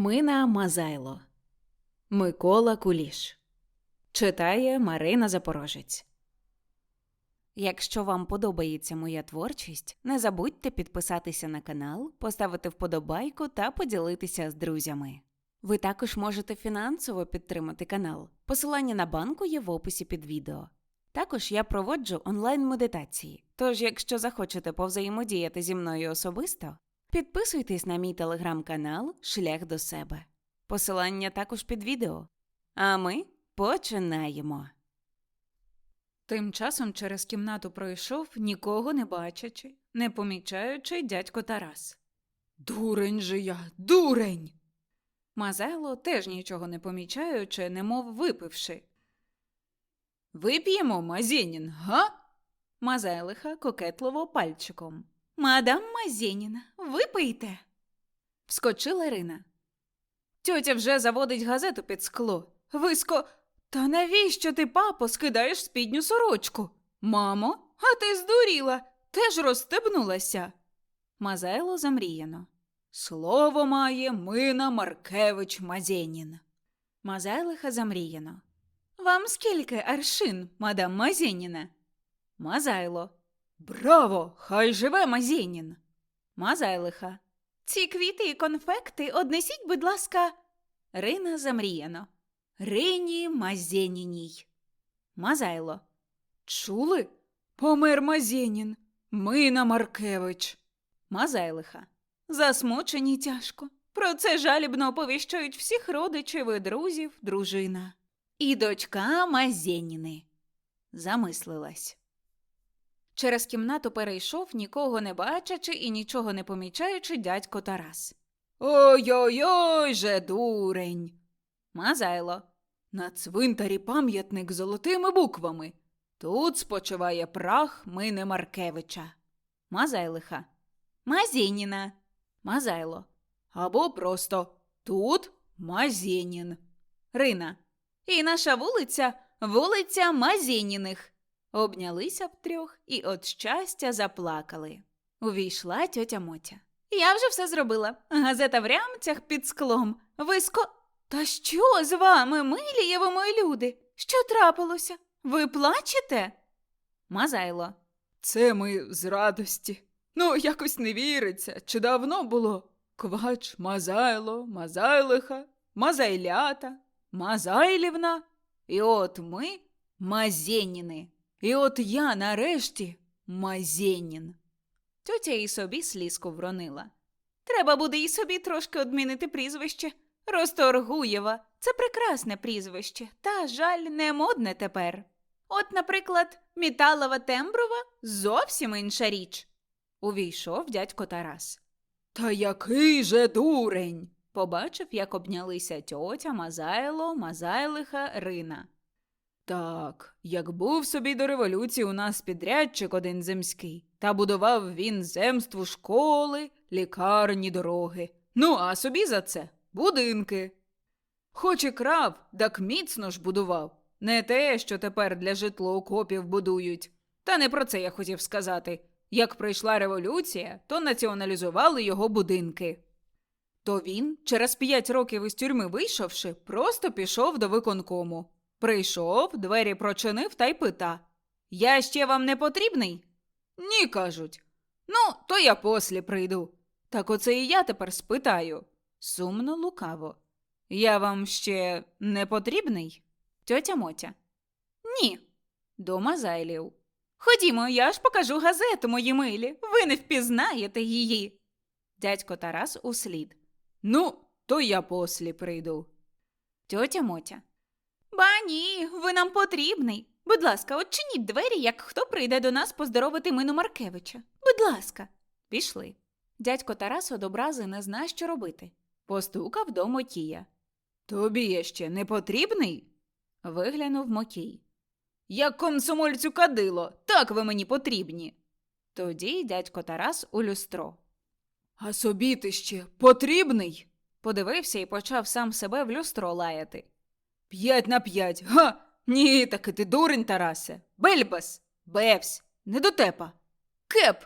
Мина Мазайло Микола Куліш Читає Марина Запорожець. Якщо вам подобається моя творчість, не забудьте підписатися на канал, поставити вподобайку та поділитися з друзями. Ви також можете фінансово підтримати канал. Посилання на банку є в описі під відео. Також я проводжу онлайн-медитації. Тож, якщо захочете повзаємодіяти зі мною особисто, підписуйтесь на мій телеграм-канал Шлях до себе. Посилання також під відео. А ми починаємо. Тим часом через кімнату пройшов, нікого не бачачи, не помічаючи дядько Тарас. Дурень же я, дурень. Мазайло, теж нічого не помічаючи, немов випивши. Вип'ємо, Мазєнін, га? Мазайлиха кокетливо пальчиком. Мадам Мазєніна, випийте. Вскочила Ірина. Тьотя вже заводить газету під скло. Виско. Та навіщо ти, папо, скидаєш спідню сорочку? Мамо, а ти здуріла, теж розстебнулася. Мазайло замріяно. Слово має Мина Маркевич Мазєнін. Мазайлиха замріяно. Вам скільки аршин, мадам Мазєніна? Мазайло. Браво! Хай живе Мазєнін. Мазайлиха. Ці квіти і конфекти однесіть, будь ласка. Рина замріяно. Рині Мазєніній. Мазайло. Чули? Помер Мазєнін. Мина Маркевич. Мазайлиха. Засмучені тяжко. Про це жалібно оповіщають всіх родичів і друзів, дружина. І дочка Мазєніни. Замислилась. Через кімнату перейшов, нікого не бачачи і нічого не помічаючи дядько Тарас. Ой-ой-ой же дурень. Мазайло. На цвинтарі пам'ятник золотими буквами. Тут спочиває прах Мини Маркевича. Мазайлиха. Мазєніна. Мазайло. Або просто тут Мазєнін. Рина. І наша вулиця вулиця Мазєніних. Обнялися втрьох і от щастя заплакали. Увійшла тьотя Мотя. Я вже все зробила. Газета в рямцях під склом. Виско. Та що з вами, милієво мої люди? Що трапилося? Ви плачете? Мазайло. Це ми з радості. Ну, якось не віриться, чи давно було Квач, Мазайло, Мазайлиха, Мазайлята, Мазайлівна. І от ми Мазєніни. І от я нарешті Мазєнін. Тьотя і собі слізку вронила. Треба буде і собі трошки одмінити прізвище. Росторгуєва це прекрасне прізвище, та жаль, не модне тепер. От, наприклад, Міталова Темброва зовсім інша річ. Увійшов дядько Тарас. Та який же дурень. Побачив, як обнялися тьотя, Мазайло, Мазайлиха, Рина. Так, як був собі до революції у нас підрядчик один земський, та будував він земству школи, лікарні, дороги. Ну, а собі за це будинки. Хоч і крав, так міцно ж будував. Не те, що тепер для житлоокопів будують. Та не про це я хотів сказати. Як прийшла революція, то націоналізували його будинки. То він, через п'ять років із тюрми вийшовши, просто пішов до виконкому. Прийшов, двері прочинив та й пита Я ще вам не потрібний? Ні, кажуть. Ну, то я послі прийду. Так оце і я тепер спитаю. Сумно лукаво. Я вам ще не потрібний? Тьотя Мотя. Ні. Дома Зайлів. Ходімо, я ж покажу газету, мої милі. Ви не впізнаєте її. Дядько Тарас услід. Ну, то я послі прийду. Тьотя Мотя. Ба ні, ви нам потрібний. Будь ласка, odчиніть двері, як хто прийде до нас поздоровити Мину Маркевича. Будь ласка. Пішли. Дядько Тарас од образи не зна, що робити. Постукав до Мотія. Тобі я ще не потрібний? Виглянув Мотій. Як комсомольцю кадило, так ви мені потрібні. Тоді дядько Тарас у люстро. А собі ти ще потрібний? Подивився і почав сам себе в люстро лаяти. П'ять на п'ять. Га! Ні, таки ти дурень, Тарасе. Бельбас, бевсь, недотепа. Кеп,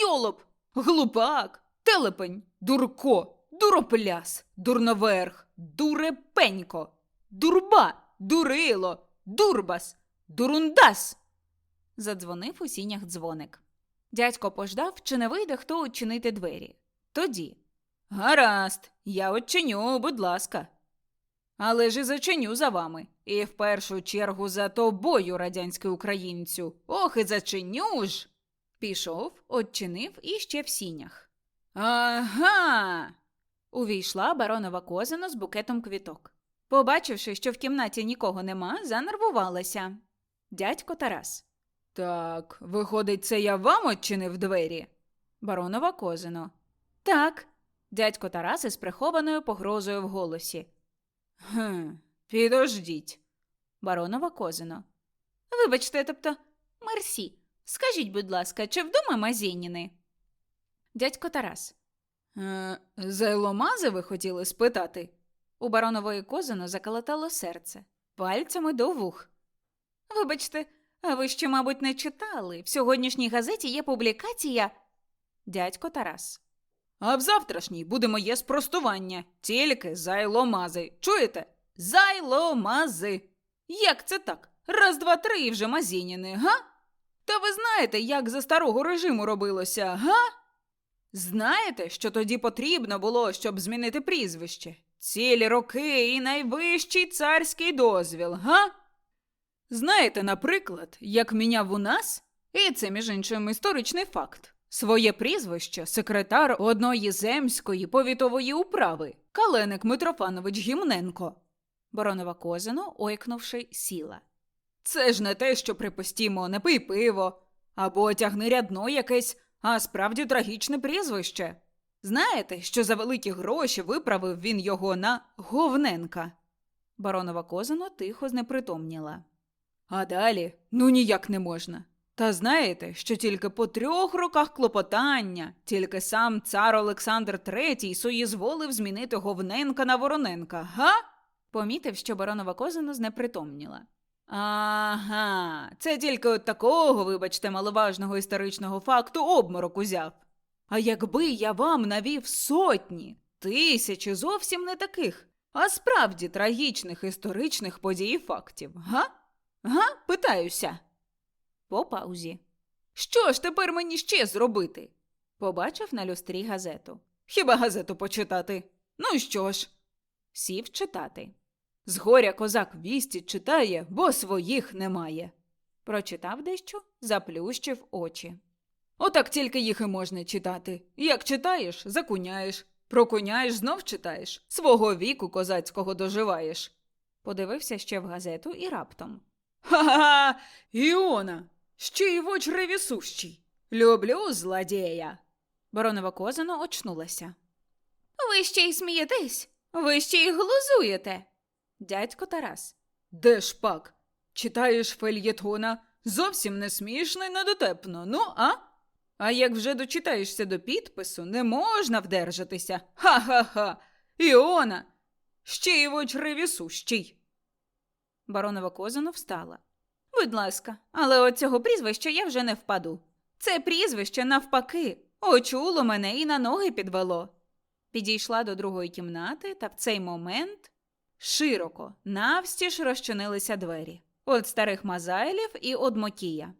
йолоп, глупак, телепень, дурко, дуропляс, дурноверх, дурепенько, дурба, дурило, дурбас, дурундас. Задзвонив у сінях дзвоник. Дядько пождав, чи не вийде хто очинити двері. Тоді. Гаразд, я очиню, будь ласка. Але ж і зачиню за вами. І в першу чергу за тобою, радянський українцю. Ох, і зачиню ж. Пішов, очинив і ще в сінях. Ага. Увійшла баронова козина з букетом квіток. Побачивши, що в кімнаті нікого нема, занервувалася. Дядько Тарас. Так, виходить, це я вам очинив двері? Баронова козино. Так. Дядько Тарас із прихованою погрозою в голосі. Хм, підождіть. Баронова козино. Вибачте, тобто, мерсі. Скажіть, будь ласка, чи вдома Мазєніни? Дядько Тарас. Е, Зайломази ви хотіли спитати? У баронової козино заколотало серце, пальцями до вух. Вибачте, а ви ще, мабуть, не читали. В сьогоднішній газеті є публікація. Дядько Тарас. А в завтрашній буде моє спростування. Тільки зайломази. Чуєте? Зайломази. Як це так? Раз, два, три і вже мазініни, га? Та ви знаєте, як за старого режиму робилося, га? Знаєте, що тоді потрібно було, щоб змінити прізвище? Цілі роки і найвищий царський дозвіл, га? Знаєте, наприклад, як міняв у нас, і це, між іншим, історичний факт, своє прізвище секретар одної земської повітової управи Каленик Митрофанович Гімненко. Баронова Козино, ойкнувши, сіла. Це ж не те, що припустімо, не пий пиво, або тягни рядно якесь, а справді трагічне прізвище. Знаєте, що за великі гроші виправив він його на Говненка? Баронова Козино тихо знепритомніла. А далі ну ніяк не можна. Та знаєте, що тільки по трьох роках клопотання, тільки сам цар Олександр III соїзволив змінити Говненка на Вороненка, га? Помітив, що баронова Козино знепритомніла. Ага, це тільки от такого, вибачте, маловажного історичного факту обморок узяв. А якби я вам навів сотні, тисячі зовсім не таких, а справді трагічних історичних подій і фактів, га? Га? Питаюся. По паузі. Що ж тепер мені ще зробити? Побачив на люстрі газету. Хіба газету почитати? Ну що ж? Сів читати. Згоря козак вісті читає, бо своїх немає. Прочитав дещо, заплющив очі. Отак тільки їх і можна читати. Як читаєш, закуняєш. Прокуняєш, знов читаєш. Свого віку козацького доживаєш. Подивився ще в газету і раптом. Ха-ха! Іона! Ще й воч ревісущий. Люблю злодія. Баронова козино очнулася. Ви ще й смієтесь, ви ще й глузуєте. Дядько Тарас. Де ж пак? Читаєш фельєтона? Зовсім не смішно й недотепно, ну, а? А як вже дочитаєшся до підпису, не можна вдержатися. Ха-ха-ха. Іона. Ще й воч ревісущий. Баронова Козино встала. Будь ласка, але от цього прізвища я вже не впаду. Це прізвище, навпаки, очуло мене і на ноги підвело. Підійшла до другої кімнати, та в цей момент широко, навстіж розчинилися двері. От старих Мазайлів і од Мотія.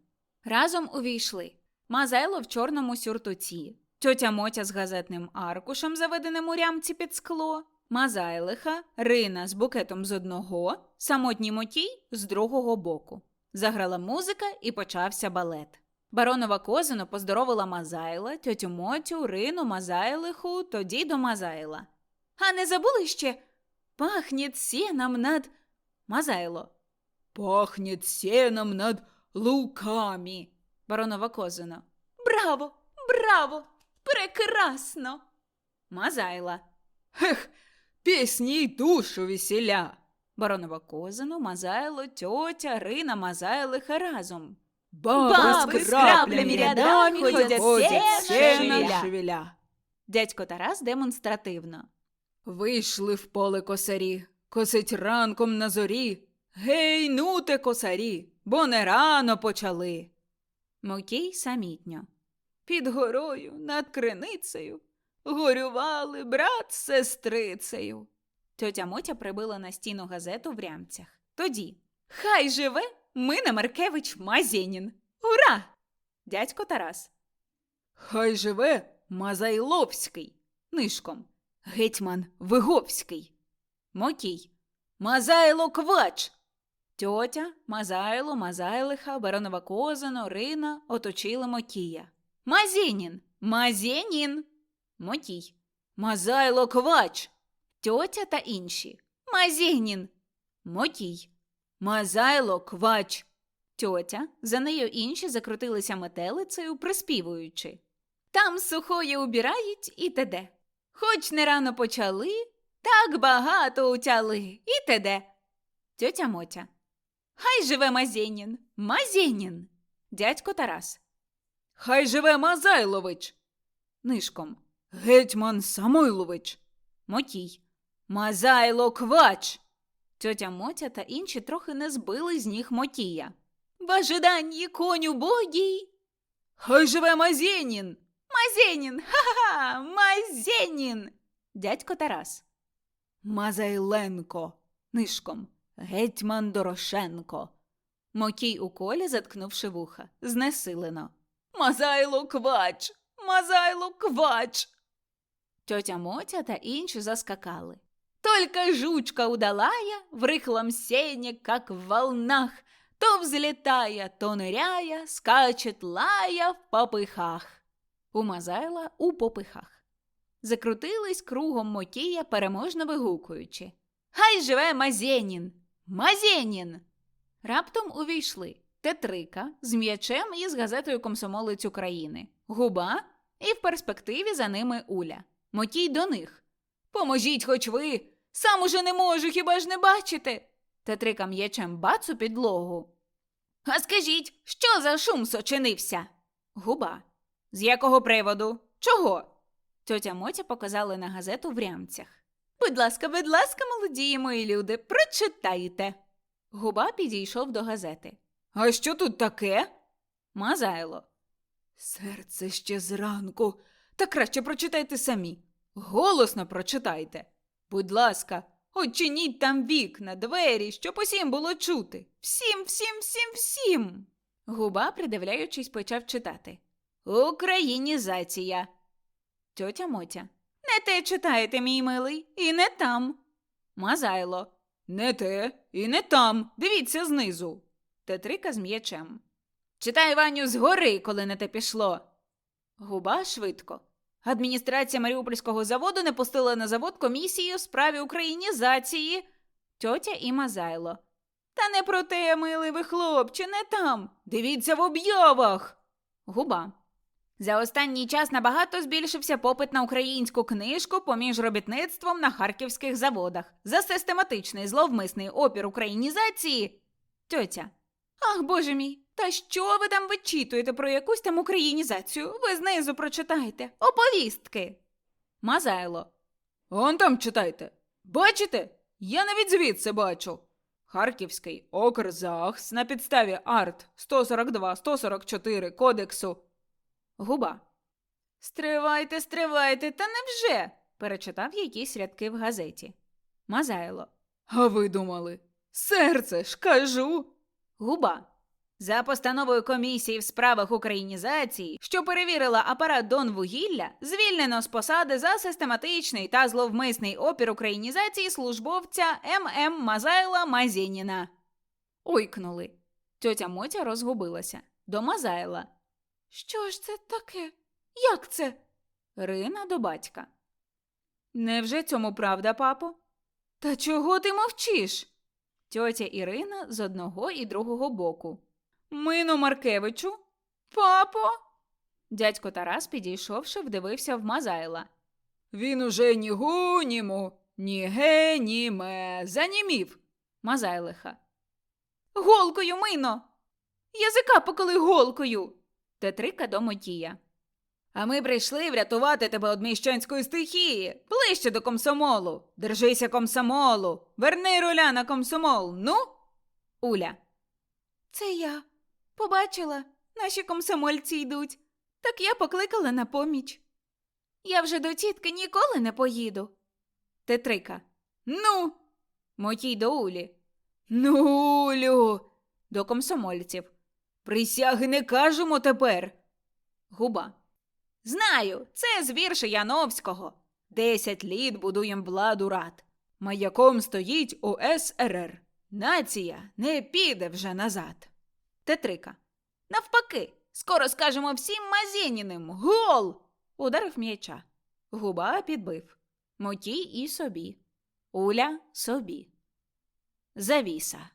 Разом увійшли Мазайло в чорному сюртуці, тьотя Мотя з газетним аркушем, заведеним у рямці під скло, Мазайлиха, Рина з букетом з одного, самотній Мотій з другого боку. Заграла музика і почався балет. Баронова Козино поздоровила Мазайла, тьотю Мотю, Рину, Мазайлиху, тоді до Мазайла. А не забули ще пахнет сеном над Мазайло. Пахнет сеном над луками. Баронова Козино. Браво! Браво! Прекрасно! Мазайла. Ех, пісні й душу весіля. Баронова Козино, Мазайло, тьотя, Рина, Мазайлиха разом. Баби з краплями рядами ходять все сена шевеля. Дядько Тарас демонстративно. Вийшли в поле косарі, косить ранком на зорі. Гей, нуте косарі, бо не рано почали. Мокій самітньо. Під горою, над криницею, Горювали брат з сестрицею. Тьотя Мотя прибила на стіну газету в рямцях. Тоді Хай живе Мина Маркевич Мазєнін. Ура! Дядько Тарас. Хай живе Мазайловський. Нишком. Гетьман Виговський. Мокій. Мазайло Квач. Тьотя, Мазайло, Мазайлиха, Баронова Козино, Рина оточили Мокія. Мазєнін. Мазєнін. Мотій. Мазайло Квач. Тьотя та інші. Мазєнін. Мотій. Мазайло Квач. Тьотя, за нею інші закрутилися метелицею, приспівуючи. Там сухої убирають і теде. Хоч не рано почали, так багато утяли і теде. Тьотя Мотя. Хай живе Мазєнін. Мазєнін. Дядько Тарас. Хай живе Мазайлович. Нишком. Гетьман Самойлович. Мотій. Мазайло Квач. Тьотя Мотя та інші трохи не збили з ніг Мотія. В ожиданні коню богій. Хай живе Мазєнін. Мазєнін. Ха-ха. Мазєнін. Дядько Тарас. Мазайленко. Нишком. Гетьман Дорошенко. Мокій у колі, заткнувши вуха, знесилено. Мазайло квач! Мазайло квач! Тьотя Мотя та інші заскакали. Только жучка удалая в рыхлом сене, как в волнах, то взлетая, то ныряя, скачет лая в попихах. У Мазайла у попихах. Закрутились кругом Мотія, переможно вигукуючи. Хай живе Мазєнін! Мазєнін! Раптом увійшли Тетрика з м'ячем і з газетою Комсомолець України, Губа і в перспективі за ними Уля. Мотій до них. Поможіть хоч ви! Сам уже не можу, хіба ж не бачите? Тетрика м'ячем бац у підлогу. А скажіть, що за шум сочинився? Губа. З якого приводу? Чого? Тьотя Мотя показала на газету в рямцях. Будь ласка, будь ласка, молоді мої люди, прочитайте. Губа підійшов до газети. А що тут таке? Мазайло. Серце ще зранку. Та краще прочитайте самі. Голосно прочитайте. Будь ласка, очиніть там вікна, двері, щоб усім було чути. Всім, всім, всім, всім. Губа, придивляючись, почав читати. Українізація. Тьотя Мотя. Не те читаєте, мій милий, і не там. Мазайло. Не те і не там. Дивіться знизу. Тетрика з м'ячем. Читай Ваню згори, коли не те пішло. Губа швидко. Адміністрація Маріупольського заводу не пустила на завод комісію у справі українізації. Тьотя і Мазайло. Та не про те, милий ви хлопче, не там. Дивіться в об'явах. Губа. За останній час набагато збільшився попит на українську книжку поміж робітництвом на харківських заводах за систематичний зловмисний опір українізації. Тьотя. Ах, боже мій, та що ви там вичитуєте про якусь там українізацію? Ви знизу прочитайте. Оповістки. Мазайло. Он там читайте. Бачите? Я навіть звідси бачу. Харківський Окрзахс на підставі арт 142-144 кодексу. Губа. Стривайте, стривайте, та невже? перечитав якісь рядки в газеті. Мазайло. А ви думали? Серце ж кажу. Губа. За постановою комісії в справах українізації, що перевірила апарат Донвугілля, звільнено з посади за систематичний та зловмисний опір українізації службовця М.М. Мазайла Мазєніна. Ойкнули. Тьотя Мотя розгубилася. До Мазайла. Що ж це таке? Як це? Рина до батька. Невже цьому правда, папо? Та чого ти мовчиш? Тьотя Ірина з одного і другого боку. Мино Маркевичу? Папо? Дядько Тарас, підійшовши, вдивився в Мазайла. Він уже ні гу, ні му, ні ге, ні ме. Занімів. Мазайлиха. Голкою, мино. Язика поколи голкою. Тетрика до Мотія. А ми прийшли врятувати тебе від міщанської стихії, ближче до комсомолу. Держися комсомолу. Верни руля на комсомол. Ну? Уля. Це я. Побачила, наші комсомольці йдуть. Так я покликала на поміч. Я вже до тітки ніколи не поїду. Тетрика. Ну. Мотій до Улі. Ну, Улю. До комсомольців. Присяги не кажемо тепер. Губа. Знаю, це з вірша Яновського. Десять літ будуєм владу рад. Маяком стоїть УСРР. Нація не піде вже назад. Тетрика. Навпаки, скоро скажемо всім Мазєніним гол. Ударив м'яча. Губа підбив. Мотій і собі. Уля собі. Завіса.